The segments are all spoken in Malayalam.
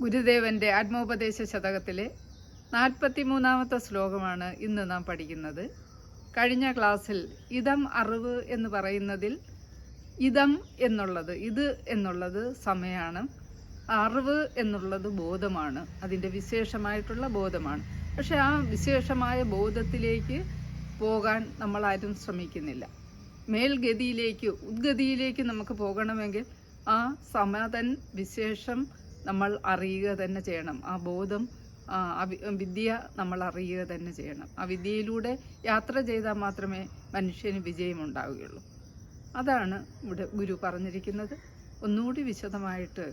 ഗുരുദേവന്റെ ആത്മോപദേശ ശതകത്തിലെ നാൽപ്പത്തി മൂന്നാമത്തെ ശ്ലോകമാണ് ഇന്ന് നാം പഠിക്കുന്നത്. കഴിഞ്ഞ ക്ലാസ്സിൽ ഇതം അറിവ് എന്ന് പറയുന്നതിൽ ഇതം എന്നുള്ളത് ഇത് എന്നുള്ളത് സമയമാണ് അറിവ് എന്നുള്ളത് ബോധമാണ് അതിന്റെ വിശേഷമായിട്ടുള്ള ബോധമാണ്. പക്ഷെ ആ വിശേഷമായ ബോധത്തിലേക്ക് പോകാൻ നമ്മൾ ആരും ശ്രമിക്കുന്നില്ല. മേൽഗതിയിലേക്ക് ഉദ്ഗതിയിലേക്ക് നമുക്ക് പോകണമെങ്കിൽ ആ സമതൻ വിശേഷം നമ്മൾ അറിയുക തന്നെ ചെയ്യണം. ആ ബോധം വിദ്യ നമ്മൾ അറിയുക തന്നെ ചെയ്യണം. ആ വിദ്യയിലൂടെ യാത്ര ചെയ്താൽ മാത്രമേ മനുഷ്യന് വിജയമുണ്ടാവുകയുള്ളൂ. അതാണ് ഇവിടെ ഗുരു പറഞ്ഞിരിക്കുന്നത്. ഒന്നുകൂടി വിശദമായിട്ട്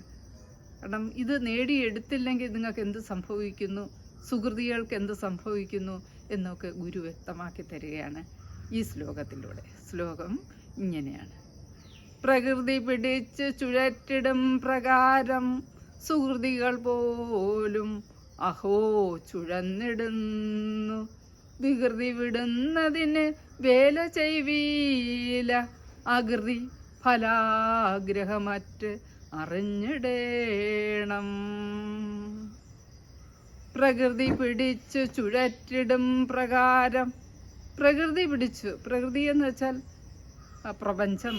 കാരണം ഇത് നേടിയെടുത്തില്ലെങ്കിൽ നിങ്ങൾക്ക് എന്ത് സംഭവിക്കുന്നു? സുഹൃതികൾക്ക് എന്ത് സംഭവിക്കുന്നു? എന്നൊക്കെ ഗുരു വ്യക്തമാക്കി തരികയാണ് ഈ ശ്ലോകത്തിലൂടെ. ശ്ലോകം ഇങ്ങനെയാണ്. പ്രകൃതി പിടിച്ച് ചുഴറ്റിടും പ്രകാരം സുഹൃതികൾ പോലും അഹോ ചുഴന്നിടുന്നു. വികൃതി വിടുന്നതിന് വേല ചെയ്വീല. അകൃതി ഫലാഗ്രഹമറ്റ് അറിഞ്ഞിടേണം. പ്രകൃതി പിടിച്ചു ചുഴറ്റിടും പ്രകാരം. പ്രകൃതി പിടിച്ചു. പ്രകൃതി എന്ന് വെച്ചാൽ പ്രപഞ്ചം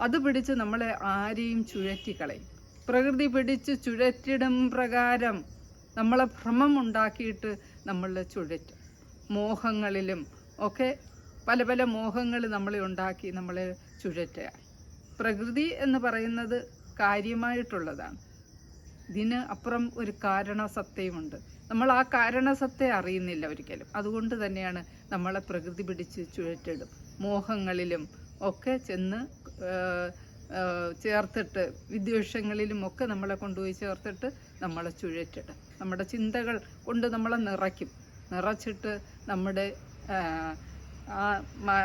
അത് പിടിച്ച് നമ്മളെ ആരെയും ചുഴറ്റിക്കളയും. പ്രകൃതി പിടിച്ച് ചുഴറ്റിടും പ്രകാരം നമ്മളെ ഭ്രമം ഉണ്ടാക്കിയിട്ട് നമ്മളെ ചുഴറ്റും. മോഹങ്ങളിലും ഒക്കെ പല പല മോഹങ്ങൾ നമ്മളെ ഉണ്ടാക്കി നമ്മളെ ചുഴറ്റുക. പ്രകൃതി എന്ന് പറയുന്നത് കാര്യമായിട്ടുള്ളതാണ്. ഇതിന് അപ്പുറം ഒരു കാരണസത്തയുമുണ്ട്. നമ്മൾ ആ കാരണസത്തെ അറിയുന്നില്ല ഒരിക്കലും. അതുകൊണ്ട് തന്നെയാണ് നമ്മളെ പ്രകൃതി പിടിച്ച് ചുഴറ്റിടും. മോഹങ്ങളിലും ഒക്കെ ചെന്ന് ചേർത്തിട്ട് വിദ്വേഷങ്ങളിലും ഒക്കെ നമ്മളെ കൊണ്ടുപോയി ചേർത്തിട്ട് നമ്മളെ ചുഴറ്റിടും നമ്മുടെ ചിന്തകൾ കൊണ്ട് നമ്മളെ നിറയ്ക്കും. നിറച്ചിട്ട് നമ്മുടെ ആ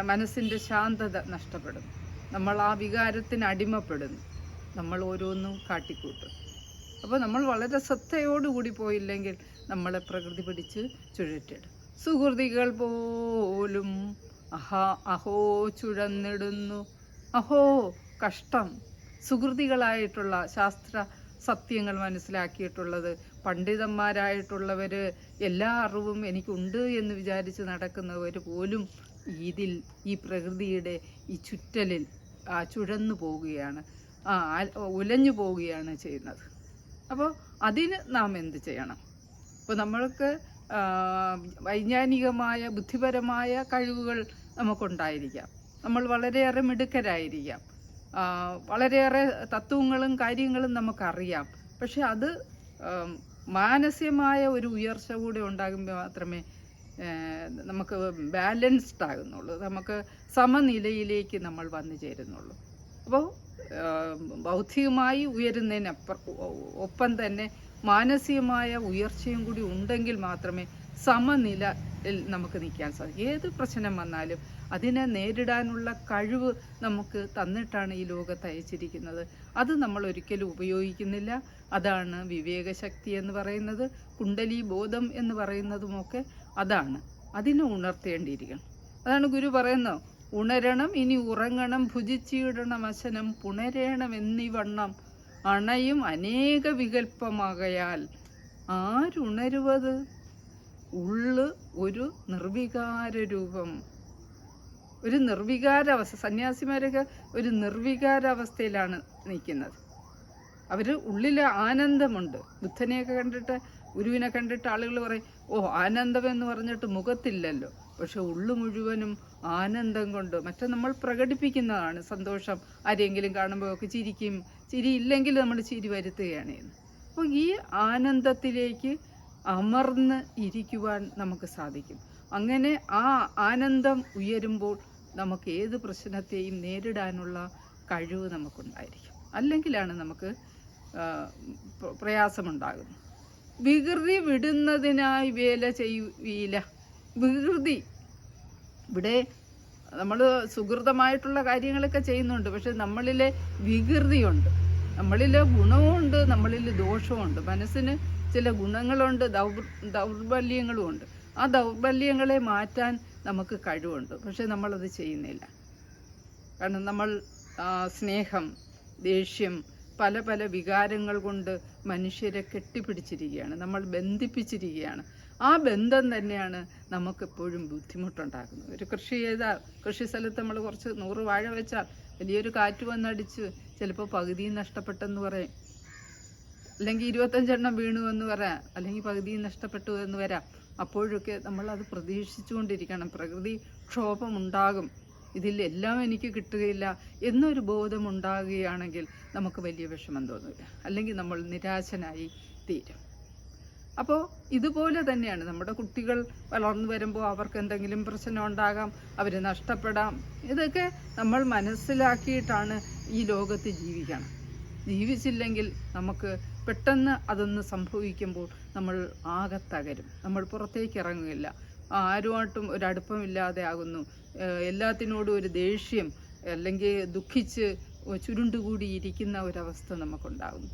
മനസ്സിന്റെ ശാന്തത നഷ്ടപ്പെടും. നമ്മൾ ആ വികാരത്തിന് അടിമപ്പെടുന്നു. നമ്മൾ ഓരോന്നും കാട്ടിക്കൂട്ടും. അപ്പോൾ നമ്മൾ വളരെ ശ്രദ്ധയോടുകൂടി പോയില്ലെങ്കിൽ നമ്മളെ പ്രകൃതി പിടിച്ച് ചുഴറ്റിടും. സുഹൃതികൾ പോലും അഹാ അഹോ ചുഴന്നിടുന്നു. അഹോ കഷ്ടം. സുഹൃതികളായിട്ടുള്ള ശാസ്ത്ര സത്യങ്ങൾ മനസ്സിലാക്കിയിട്ടുള്ളത് പണ്ഡിതന്മാരായിട്ടുള്ളവർ എല്ലാ അറിവും എനിക്കുണ്ട് എന്ന് വിചാരിച്ച് നടക്കുന്നവർ പോലും ഇതിൽ ഈ പ്രകൃതിയുടെ ഈ ചുറ്റലിൽ ചുഴന്നു പോവുകയാണ് ഉലഞ്ഞു പോവുകയാണ് ചെയ്യുന്നത്. അപ്പോൾ അതിന് നാം എന്ത് ചെയ്യണം? ഇപ്പോൾ നമ്മൾക്ക് വൈജ്ഞാനികമായ ബുദ്ധിപരമായ കഴിവുകൾ നമുക്കുണ്ടായിരിക്കാം. നമ്മൾ വളരെയേറെ മിടുക്കരായിരിക്കാം. വളരെയേറെ തത്വങ്ങളും കാര്യങ്ങളും നമുക്കറിയാം. പക്ഷെ അത് മാനസികമായ ഒരു ഉയർച്ച കൂടെ ഉണ്ടാകുമ്പോൾ മാത്രമേ നമുക്ക് ബാലൻസ്ഡ് ആകുന്നുള്ളൂ. നമുക്ക് സമനിലയിലേക്ക് നമ്മൾ വന്നു ചേരുന്നുള്ളൂ. അപ്പോൾ ബൗദ്ധികമായി ഉയരുന്നതിനപ്പുറം ഒപ്പം തന്നെ മാനസികമായ ഉയർച്ചയും കൂടി ഉണ്ടെങ്കിൽ മാത്രമേ സമനിലയിൽ നമുക്ക് നിൽക്കാൻ സാധിക്കും. ഏത് പ്രശ്നം വന്നാലും അതിനെ നേരിടാനുള്ള കഴിവ് നമുക്ക് തന്നിട്ടാണ് ഈ ലോകത്ത് അയച്ചിരിക്കുന്നത്. അത് നമ്മൾ ഒരിക്കലും ഉപയോഗിക്കുന്നില്ല. അതാണ് വിവേകശക്തി എന്ന് പറയുന്നത് കുണ്ടലി ബോധം എന്ന് പറയുന്നതുമൊക്കെ അതാണ്. അതിനെ ഉണർത്തേണ്ടിയിരിക്കണം. അതാണ് ഗുരു പറയുന്നത്. ഉണരണം ഇനി ഉറങ്ങണം ഭുജിച്ചിടണം അശനം പുണരേണം എന്നിവണ്ണം അണയും അനേക വികൽപ്പമാകയാൽ ആരുണരുവത്? ഉള്ള് ഒരു നിർവികാര രൂപം ഒരു നിർവികാരാവസ്ഥ സന്യാസിമാരൊക്കെ ഒരു നിർവികാരാവസ്ഥയിലാണ് നിൽക്കുന്നത്. അവർ ഉള്ളിൽ ആനന്ദമുണ്ട്. ബുദ്ധനെയൊക്കെ കണ്ടിട്ട് ഗുരുവിനെ കണ്ടിട്ട് ആളുകൾ പറയും ഓ ആനന്ദം എന്ന് പറഞ്ഞിട്ട് മുഖത്തില്ലല്ലോ. പക്ഷെ ഉള്ളു മുഴുവനും ആനന്ദം കൊണ്ട് മറ്റേ നമ്മൾ പ്രകടിപ്പിക്കുന്നതാണ് സന്തോഷം. ആരെങ്കിലും കാണുമ്പോൾ ഒക്കെ ചിരിക്കും. ചിരി ഇല്ലെങ്കിൽ നമ്മൾ ചിരി വരുത്തുകയാണ് അപ്പോൾ ഈ ആനന്ദത്തിലേക്ക് അമർന്ന് ഇരിക്കുവാൻ നമുക്ക് സാധിക്കും. അങ്ങനെ ആ ആനന്ദം ഉയരുമ്പോൾ നമുക്ക് ഏത് പ്രശ്നത്തെയും നേരിടാനുള്ള കഴിവ് നമുക്കുണ്ടായിരിക്കും. അല്ലെങ്കിലാണ് നമുക്ക് പ്രയാസമുണ്ടാകുന്നത്. വികൃതി വിടുന്നതിനായി വേല ചെയ്യുകയില്ല. വികൃതി. ഇവിടെ നമ്മൾ സുഹൃതമായിട്ടുള്ള കാര്യങ്ങളൊക്കെ ചെയ്യുന്നുണ്ട്. പക്ഷെ നമ്മളിലെ വികൃതിയുണ്ട്. നമ്മളിൽ ഗുണവുമുണ്ട് നമ്മളിൽ ദോഷവുമുണ്ട്. മനസ്സിന് ചില ഗുണങ്ങളുണ്ട് ദൗർ ദൗർബല്യങ്ങളും ഉണ്ട് ആ ദൗർബല്യങ്ങളെ മാറ്റാൻ നമുക്ക് കഴിവുണ്ട് പക്ഷെ നമ്മളത് ചെയ്യുന്നില്ല. കാരണം നമ്മൾ സ്നേഹം ദേഷ്യം പല പല വികാരങ്ങൾ കൊണ്ട് മനുഷ്യരെ കെട്ടിപ്പിടിച്ചിരിക്കുകയാണ് നമ്മൾ ബന്ധിപ്പിച്ചിരിക്കുകയാണ്. ആ ബന്ധം തന്നെയാണ് നമുക്കെപ്പോഴും ബുദ്ധിമുട്ടുണ്ടാക്കുന്നത്. ഒരു കൃഷി ചെയ്താൽ കൃഷി സ്ഥലത്ത് നമ്മൾ കുറച്ച് നൂറ് വാഴ വെച്ചാൽ വലിയൊരു കാറ്റ് വന്നടിച്ച് ചിലപ്പോൾ പകുതി നഷ്ടപ്പെട്ടെന്ന് പറയും. അല്ലെങ്കിൽ ഇരുപത്തഞ്ചെണ്ണം വീണു എന്ന് വരാം അല്ലെങ്കിൽ പകുതി നഷ്ടപ്പെട്ടു എന്ന് വരാം. അപ്പോഴൊക്കെ നമ്മൾ അത് പ്രതീക്ഷിച്ചുകൊണ്ടിരിക്കണം. പ്രകൃതി ക്ഷോഭമുണ്ടാകും. ഇതിലെല്ലാം എനിക്ക് കിട്ടുകയില്ല എന്നൊരു ബോധം ഉണ്ടാകുകയാണെങ്കിൽ നമുക്ക് വലിയ വിഷമം തോന്നില്ല അല്ലെങ്കിൽ നമ്മൾ നിരാശനായി തീരും. അപ്പോൾ ഇതുപോലെ തന്നെയാണ്. നമ്മുടെ കുട്ടികൾ വളർന്നു വരുമ്പോൾ അവർക്ക് എന്തെങ്കിലും പ്രശ്നം ഉണ്ടാകാം അവർ നഷ്ടപ്പെടാം. ഇതൊക്കെ നമ്മൾ മനസ്സിലാക്കിയിട്ടാണ് ഈ ലോകത്ത് ജീവിക്കണം. ജീവിച്ചില്ലെങ്കിൽ നമുക്ക് പെട്ടെന്ന് അതൊന്ന് സംഭവിക്കുമ്പോൾ നമ്മൾ ആകെ തകരും. നമ്മൾ പുറത്തേക്ക് ഇറങ്ങുകയില്ല. ആരുമായിട്ടും ഒരടുപ്പമില്ലാതെ ആകുന്നു. എല്ലാത്തിനോടും ഒരു ദേഷ്യം അല്ലെങ്കിൽ ദുഃഖിച്ച് ചുരുണ്ടുകൂടിയിരിക്കുന്ന ഒരവസ്ഥ നമുക്കുണ്ടാകുന്നു.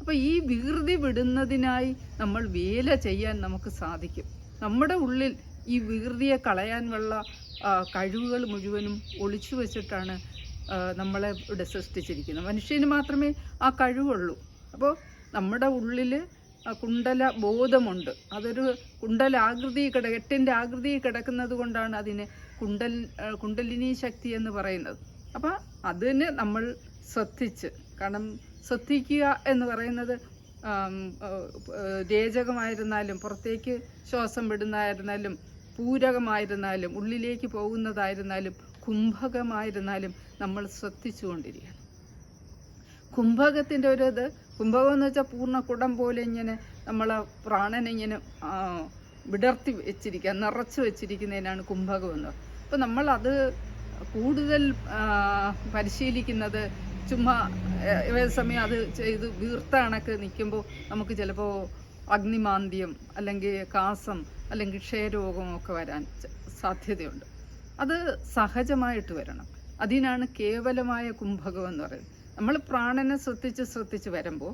അപ്പോൾ ഈ വികൃതി വിടുന്നതിനായി നമ്മൾ വേല ചെയ്യാൻ നമുക്ക് സാധിക്കും. നമ്മുടെ ഉള്ളിൽ ഈ വികൃതിയെ കളയാനുള്ള കഴിവുകൾ മുഴുവനും ഒളിച്ചു വച്ചിട്ടാണ് നമ്മളെ ഇവിടെ സൃഷ്ടിച്ചിരിക്കുന്നത്. മനുഷ്യന് മാത്രമേ ആ കഴിവുള്ളൂ. അപ്പോൾ നമ്മുടെ ഉള്ളിൽ കുണ്ടല ബോധമുണ്ട്. അതൊരു കുണ്ടലാകൃതി കിട എട്ടിന്റെ ആകൃതി കിടക്കുന്നത് കൊണ്ടാണ് അതിന് കുണ്ടൽ കുണ്ടലിനി ശക്തി എന്ന് പറയുന്നത്. അപ്പോൾ അതിന് നമ്മൾ ശ്രദ്ധിച്ച് കാരണം ശ്രദ്ധിക്കുക എന്ന് പറയുന്നത് രേചകമായിരുന്നാലും പുറത്തേക്ക് ശ്വാസം വിടുന്നതായിരുന്നാലും പൂരകമായിരുന്നാലും ഉള്ളിലേക്ക് പോകുന്നതായിരുന്നാലും കുംഭകമായിരുന്നാലും നമ്മൾ ശ്രദ്ധിച്ചുകൊണ്ടിരിക്കണം. കുംഭകത്തിന്റെ ഒരു ഇത് കുംഭകം എന്ന് വെച്ചാൽ പൂർണ കുടം പോലെ ഇങ്ങനെ നമ്മളെ പ്രാണനെ ഇങ്ങനെ വിടർത്തി വെച്ചിരിക്കുക നിറച്ച് വെച്ചിരിക്കുന്നതിനാണ് കുംഭകം എന്ന് അപ്പോൾ നമ്മളത് കൂടുതൽ പരിശീലിക്കുന്നത് ചുമ്മാ ഏത് സമയം അത് ചെയ്ത് വീർത്ത കണക്ക് നിൽക്കുമ്പോൾ നമുക്ക് ചിലപ്പോൾ അഗ്നിമാന്ദ്യം അല്ലെങ്കിൽ കാസം അല്ലെങ്കിൽ ക്ഷയരോഗമൊക്കെ വരാൻ സാധ്യതയുണ്ട്. അത് സഹജമായിട്ട് വരണം. അതിനാണ് കേവലമായ കുംഭകം എന്ന് പറയുന്നത്. നമ്മൾ പ്രാണനെ ശ്രദ്ധിച്ച് ശ്രദ്ധിച്ച് വരുമ്പോൾ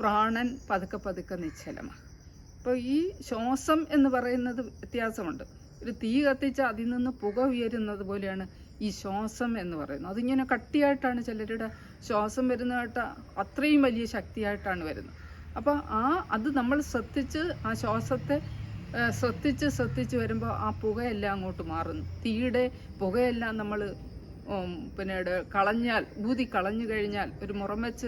പ്രാണൻ പതുക്കെ പതുക്കെ നിശ്ചലമാണ് അപ്പോൾ ഈ ശ്വാസം എന്ന് പറയുന്നത് വ്യത്യാസമുണ്ട്. ഒരു തീ കത്തിച്ച് അതിൽ നിന്ന് പുക ഉയരുന്നത് പോലെയാണ് ഈ ശ്വാസം എന്ന് പറയുന്നത്. അതിങ്ങനെ കട്ടിയായിട്ടാണ് ചിലരുടെ ശ്വാസം വരുന്നതായിട്ട് അത്രയും വലിയ ശക്തിയായിട്ടാണ് വരുന്നത്. അപ്പോൾ ആ അത് നമ്മൾ ശ്രദ്ധിച്ച് ആ ശ്വാസത്തെ ശ്രദ്ധിച്ച് ശ്രദ്ധിച്ച് വരുമ്പോൾ ആ പുകയെല്ലാം അങ്ങോട്ട് മാറുന്നു. തീയുടെ പുകയെല്ലാം നമ്മൾ പിന്നീട് കളഞ്ഞാൽ ഊതി കളഞ്ഞു കഴിഞ്ഞാൽ ഒരു മുറം വെച്ച്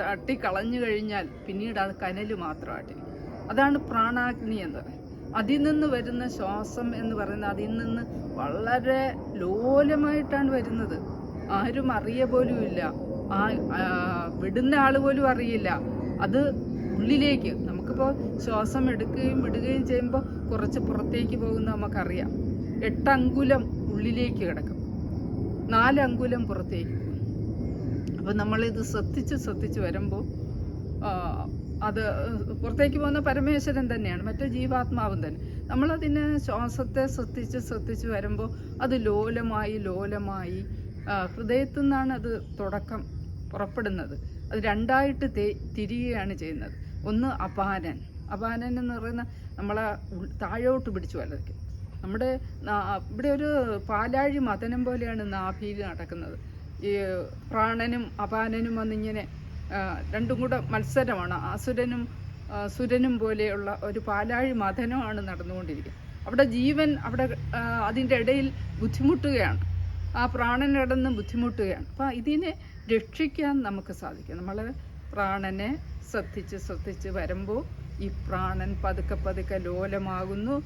തട്ടി കളഞ്ഞു കഴിഞ്ഞാൽ പിന്നീട് അത് കനൽ മാത്രമായിട്ടിരിക്കും. അതാണ് പ്രാണാഗ്നി എന്ന് അതിൽ നിന്ന് വരുന്ന ശ്വാസം എന്ന് പറയുന്നത് അതിൽ നിന്ന് വളരെ ലോലമായിട്ടാണ് വരുന്നത്. ആരും അറിയ പോലുമില്ല ആ, വിടുന്ന ആൾ പോലും അറിയില്ല. അത് ഉള്ളിലേക്ക് നമുക്കിപ്പോൾ ശ്വാസം എടുക്കുകയും വിടുകയും ചെയ്യുമ്പോൾ കുറച്ച് പുറത്തേക്ക് പോകുന്ന നമുക്കറിയാം. എട്ടങ്കുലം ഉള്ളിലേക്ക് കിടക്കും. നാലങ്കുലം പുറത്തേക്ക് അപ്പോൾ നമ്മളിത് ശ്രദ്ധിച്ച് ശ്രദ്ധിച്ച് വരുമ്പോൾ അത് പുറത്തേക്ക് പോകുന്ന പരമേശ്വരൻ തന്നെയാണ് മറ്റേ ജീവാത്മാവും തന്നെ. നമ്മളതിനെ ശ്വാസത്തെ ശ്രദ്ധിച്ച് ശ്രദ്ധിച്ച് വരുമ്പോൾ അത് ലോലമായി ലോലമായി ഹൃദയത്തു നിന്നാണ് അത് തുടക്കം പുറപ്പെടുന്നത്. അത് രണ്ടായിട്ട് തിരിയുകയാണ് ചെയ്യുന്നത്. ഒന്ന് അപാനൻ. അപാനൻ എന്ന് പറയുന്ന നമ്മളെ താഴോട്ട് പിടിച്ചു വലയ്ക്കും. നമ്മുടെ ഇവിടെ ഒരു പാലാഴി മതനം പോലെയാണ് നാഭിയിൽ നടക്കുന്നത്. ഈ പ്രാണനും അപാനനും വന്നിങ്ങനെ രണ്ടും കൂടെ മത്സരമാണ്. അസുരനും സുരനും പോലെയുള്ള ഒരു പാലാഴി മഥനമാണ് നടന്നുകൊണ്ടിരിക്കുന്നത്. അവിടെ ജീവൻ അവിടെ അതിന്റെ ഇടയിൽ ബുദ്ധിമുട്ടുകയാണ്. ആ പ്രാണൻ കിടന്ന് ബുദ്ധിമുട്ടുകയാണ്. അപ്പോൾ ഇതിനെ രക്ഷിക്കാൻ നമുക്ക് സാധിക്കും. നമ്മൾ പ്രാണനെ ശ്രദ്ധിച്ച് ശ്രദ്ധിച്ച് വരുമ്പോൾ ഈ പ്രാണൻ പതുക്കെ പതുക്കെ ലോലമാകുന്നു.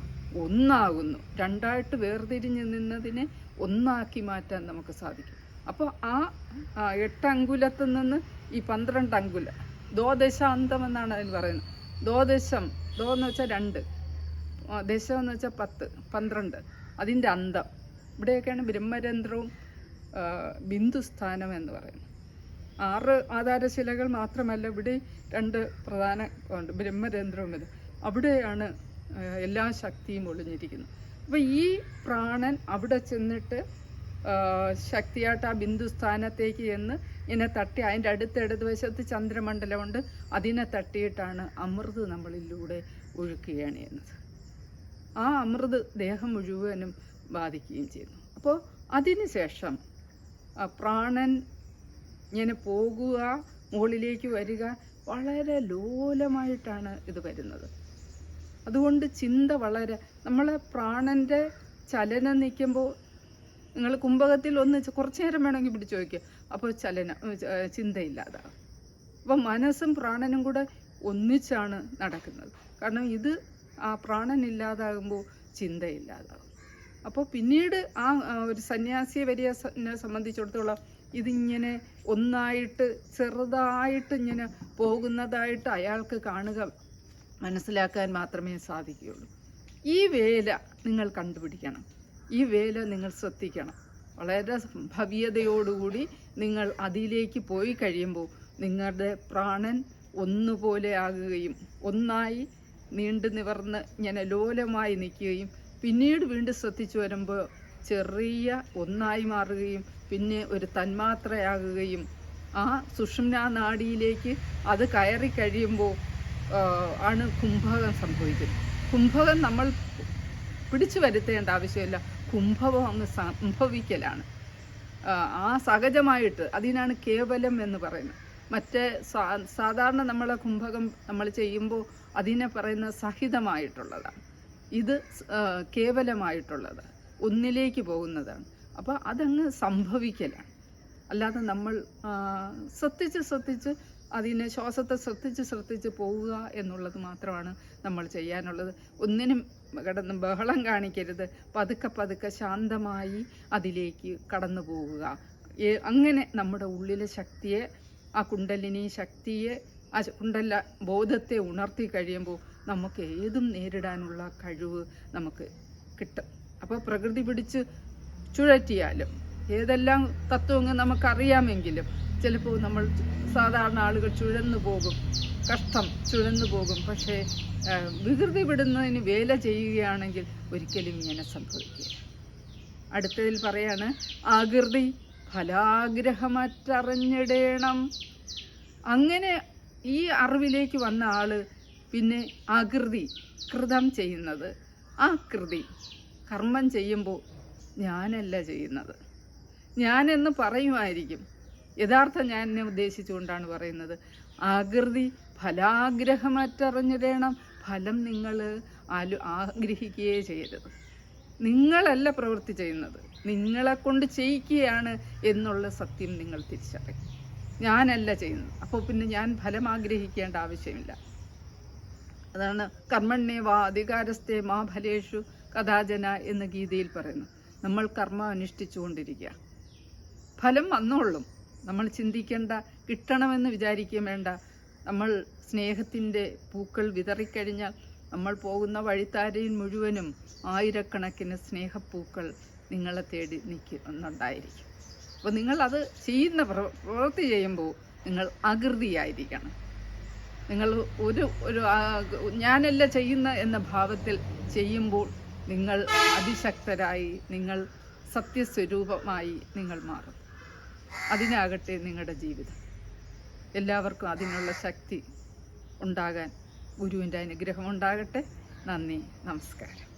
ഒന്നാകുന്നു. രണ്ടായിട്ട് വേർതിരിഞ്ഞ് നിന്നതിനെ ഒന്നാക്കി മാറ്റാൻ നമുക്ക് സാധിക്കും. അപ്പോൾ ആ എട്ട് എട്ടങ്കുലത്തിൽ നിന്ന് ഈ പന്ത്രണ്ട് അങ്കുല ദോദശാന്തം എന്നാണ് അതിന് പറയുന്നത്. ദോദശം ദോ എന്ന് വെച്ചാൽ രണ്ട് ദശം എന്ന് വെച്ചാൽ പത്ത് പന്ത്രണ്ട് അതിന്റെ അന്തം. ഇവിടെയൊക്കെയാണ് ബ്രഹ്മരന്ധ്രവും ബിന്ദുസ്ഥാനം എന്ന് പറയുന്നത്. ആറ് ആധാരശിലകൾ മാത്രമല്ല ഇവിടെ രണ്ട് പ്രധാന ഉണ്ട് ബ്രഹ്മരന്ധ്രവും അവിടെയാണ് എല്ലാ ശക്തിയും ഒളിഞ്ഞിരിക്കുന്നു. അപ്പോൾ ഈ പ്രാണൻ അവിടെ ചെന്നിട്ട് ശക്തിയായിട്ട് ആ ബിന്ദുസ്ഥാനത്തേക്ക് എന്ന് ഇങ്ങനെ തട്ടി അതിന്റെ അടുത്ത ഇടതുവശത്ത് ചന്ദ്രമണ്ഡലമുണ്ട് അതിനെ തട്ടിയിട്ടാണ് അമൃത് നമ്മളിലൂടെ ഒഴുക്കുകയാണ് ചെയ്യുന്നത് ആ അമൃത് ദേഹം മുഴുവനും ബാധിക്കുകയും ചെയ്യുന്നു. അപ്പോൾ അതിനുശേഷം പ്രാണൻ ഇങ്ങനെ പോകുക മുകളിലേക്ക് വരിക വളരെ ലോലമായിട്ടാണ് ഇത് വരുന്നത്. അതുകൊണ്ട് ചിന്ത വളരെ നമ്മളെ പ്രാണന്റെ ചലനം നിൽക്കുമ്പോൾ നിങ്ങൾ കുംഭകത്തിൽ ഒന്ന് കുറച്ച് നേരം വേണമെങ്കിൽ പിടിച്ചു നോക്കുക അപ്പോൾ ചലനം ചിന്തയില്ലാതാകും അപ്പം മനസ്സും പ്രാണനും കൂടെ ഒന്നിച്ചാണ് നടക്കുന്നത്. കാരണം ഇത് ആ പ്രാണൻ ഇല്ലാതാകുമ്പോൾ ചിന്തയില്ലാതാകും അപ്പോൾ പിന്നീട് ആ, ഒരു സന്യാസിയെ വരിയെ സംബന്ധിച്ചിടത്തോളം ഇതിങ്ങനെ ഒന്നായിട്ട് ചെറുതായിട്ട് ഇങ്ങനെ പോകുന്നതായിട്ട് അയാൾക്ക് കാണുക മനസ്സിലാക്കാൻ മാത്രമേ സാധിക്കുകയുള്ളൂ. ഈ വേല നിങ്ങൾ കണ്ടുപിടിക്കണം. ഈ വേല നിങ്ങൾ ശ്രദ്ധിക്കണം. വളരെ ഭവ്യതയോടുകൂടി നിങ്ങൾ അതിലേക്ക് പോയി കഴിയുമ്പോൾ നിങ്ങളുടെ പ്രാണൻ ഒന്നുപോലെ ആകുകയും ഒന്നായി നീണ്ടു നിവർന്ന് ഇങ്ങനെ ലോലമായി നിൽക്കുകയും പിന്നീട് വീണ്ടും ശ്രദ്ധിച്ചു വരുമ്പോൾ ചെറിയ ഒന്നായി മാറുകയും പിന്നെ ഒരു തന്മാത്രയാകുകയും ആ സുഷുമ്ന നാഡിയിലേക്ക് അത് കയറി കഴിയുമ്പോൾ ആണ് കുംഭകം സംഭവിക്കുന്നത്. കുംഭകം നമ്മൾ പിടിച്ചു വരുത്തേണ്ട ആവശ്യമില്ല. കുംഭകം അങ്ങ് സംഭവിക്കലാണ്. ആ, സഹജമായിട്ട് അതിനാണ് കേവലം എന്ന് പറയുന്നത്. മറ്റേ സാധാരണ നമ്മളെ കുംഭകം നമ്മൾ ചെയ്യുമ്പോൾ അതിനെ പറയുന്ന സഹിതമായിട്ടുള്ളതാണ്. ഇത് കേവലമായിട്ടുള്ളത് ഒന്നിലേക്ക് പോകുന്നതാണ്. അപ്പോൾ അതങ്ങ് സംഭവിക്കലാണ്. അല്ലാതെ നമ്മൾ ശ്രദ്ധിച്ച് ശ്രദ്ധിച്ച് അതിനെ ശ്വാസത്തെ ശ്രദ്ധിച്ച് ശ്രദ്ധിച്ച് പോവുക എന്നുള്ളത് മാത്രമാണ് നമ്മൾ ചെയ്യാനുള്ളത്. ഒന്നിനും കിടന്ന് ബഹളം കാണിക്കരുത്. പതുക്കെ പതുക്കെ ശാന്തമായി അതിലേക്ക് കടന്നു പോവുക. അങ്ങനെ നമ്മുടെ ഉള്ളിലെ ശക്തിയെ ആ കുണ്ടലിനി ശക്തിയെ ആ കുണ്ടല ബോധത്തെ ഉണർത്തി കഴിയുമ്പോൾ നമുക്ക് ഏതും നേരിടാനുള്ള കഴിവ് നമുക്ക് കിട്ടും. അപ്പോൾ പ്രകൃതി പിടിച്ച് ചുഴറ്റിയാലും ഏതെല്ലാം തത്വങ്ങൾ നമുക്കറിയാമെങ്കിലും ചിലപ്പോൾ നമ്മൾ സാധാരണ ആളുകൾ ചുഴന്നു പോകും. കഷ്ടം ചുഴന്നു പോകും. പക്ഷേ വികൃതി വിടുന്നതിന് വേല ചെയ്യുകയാണെങ്കിൽ ഒരിക്കലും ഇങ്ങനെ സംഭവിക്കുക അടുത്തതിൽ പറയാണ് ആകൃതി ഫലാഗ്രഹമറ്ററിഞ്ഞിടേണം. അങ്ങനെ ഈ അറിവിലേക്ക് വന്ന ആൾ പിന്നെ ആകൃതി കൃതം ചെയ്യുന്നത്. ആ കൃതി കർമ്മം ചെയ്യുമ്പോൾ ഞാനല്ല ചെയ്യുന്നത്. ഞാനെന്ന് പറയുമായിരിക്കും. യഥാർത്ഥ ഞാനെ ഉദ്ദേശിച്ചുകൊണ്ടാണ് പറയുന്നത്. ആകൃതി ഫലാഗ്രഹമറ്ററിഞ്ഞിടേണം ഫലം നിങ്ങൾ ആലു ആഗ്രഹിക്കുകയേ ചെയ്യരുത്. നിങ്ങളല്ല പ്രവൃത്തി ചെയ്യുന്നത്. നിങ്ങളെ കൊണ്ട് ചെയ്യിക്കുകയാണ് എന്നുള്ള സത്യം നിങ്ങൾ തിരിച്ചറിയും. ഞാനല്ല ചെയ്യുന്നത്. അപ്പോൾ പിന്നെ ഞാൻ ഫലം ആഗ്രഹിക്കേണ്ട ആവശ്യമില്ല. അതാണ് കർമ്മണ്യേ വാ അധികാരസ്ഥേ മാ ഫലേഷു കഥാജന എന്ന ഗീതയിൽ പറയുന്നു നമ്മൾ കർമ്മം അനുഷ്ഠിച്ചുകൊണ്ടിരിക്കുക ഫലം വന്നോളും. നമ്മൾ ചിന്തിക്കേണ്ട കിട്ടണമെന്ന് വിചാരിക്കുകയും വേണ്ട. നമ്മൾ സ്നേഹത്തിന്റെ പൂക്കൾ വിതറിക്കഴിഞ്ഞാൽ നമ്മൾ പോകുന്ന വഴിത്താരയിൽ മുഴുവനും ആയിരക്കണക്കിന് സ്നേഹപ്പൂക്കൾ നിങ്ങളെ തേടി നിൽക്കുന്നുണ്ടായിരിക്കും. അപ്പോൾ നിങ്ങളത് ചെയ്യുന്ന പ്രവ- പ്രവൃത്തി ചെയ്യുമ്പോൾ നിങ്ങൾ അകൃതിയായിരിക്കണം. നിങ്ങൾ ഒരു ഒരു ഞാനല്ല ചെയ്യുന്ന എന്ന ഭാവത്തിൽ ചെയ്യുമ്പോൾ നിങ്ങൾ അതിശക്തരായി നിങ്ങൾ സത്യസ്വരൂപമായി നിങ്ങൾ മാറും. അതിനാകട്ടെ നിങ്ങളുടെ ജീവിതം. എല്ലാവർക്കും അതിനുള്ള ശക്തി ഉണ്ടാകാൻ ഗുരുവിന്റെ അനുഗ്രഹം ഉണ്ടാകട്ടെ. നന്ദി നമസ്കാരം.